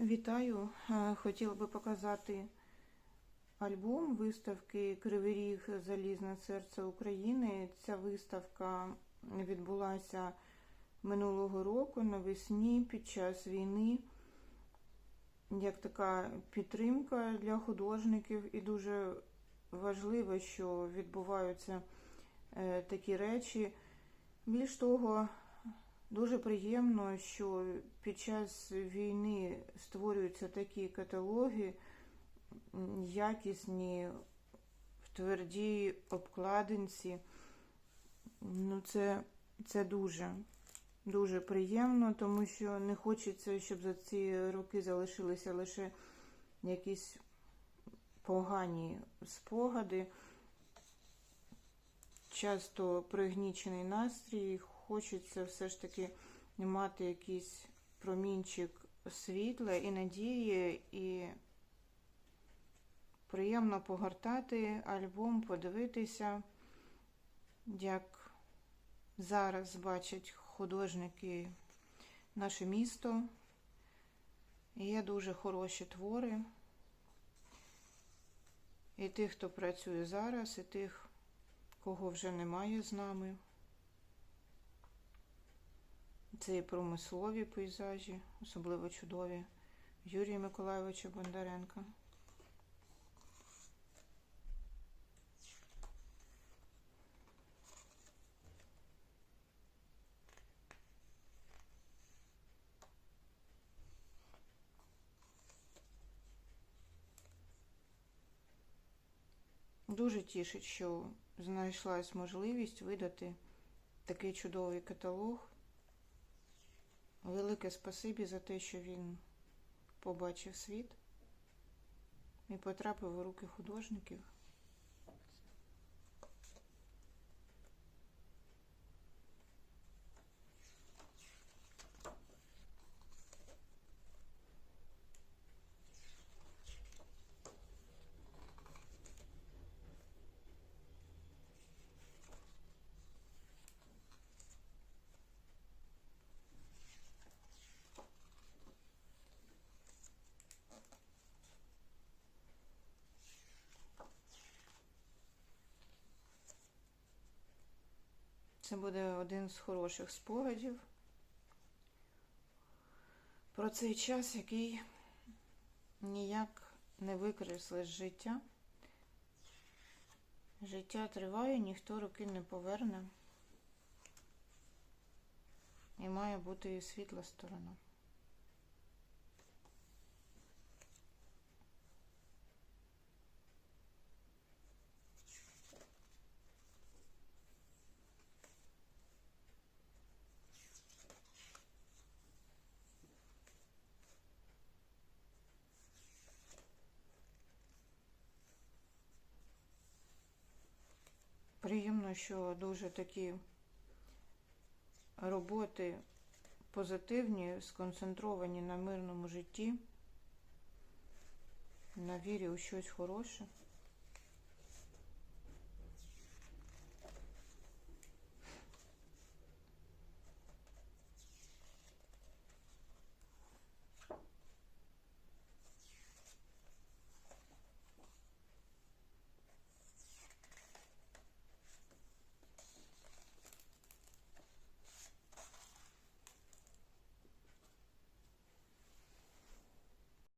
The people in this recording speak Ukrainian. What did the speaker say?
Вітаю! Е, Хотіла би показати альбом виставки Кривий Ріг Залізне серце України. Ця виставка відбулася минулого року навесні під час війни. Як така підтримка для художників, і дуже важливо, що відбуваються е, такі речі. Більш того, Дуже приємно, що під час війни створюються такі каталоги, якісні, в твердій обкладинці. Ну, це, це дуже, дуже приємно, тому що не хочеться, щоб за ці роки залишилися лише якісь погані спогади. Часто пригнічений настрій, хочеться все ж таки мати якийсь промінчик світла і надії, і приємно погортати альбом, подивитися, як зараз бачать художники наше місто. Є дуже хороші твори. І тих, хто працює зараз, і тих, кого вже немає з нами. Це і промислові пейзажі, особливо чудові Юрія Миколайовича Бондаренка. Дуже тішить, що знайшлась можливість видати такий чудовий каталог. Велике спасибі за те, що він побачив світ і потрапив у руки художників. Це буде один з хороших спогадів про цей час, який ніяк не викреслиш життя. Життя триває, ніхто руки не поверне. І має бути і світла сторона. Приємно, що дуже такі роботи позитивні, сконцентровані на мирному житті, на вірі у щось хороше.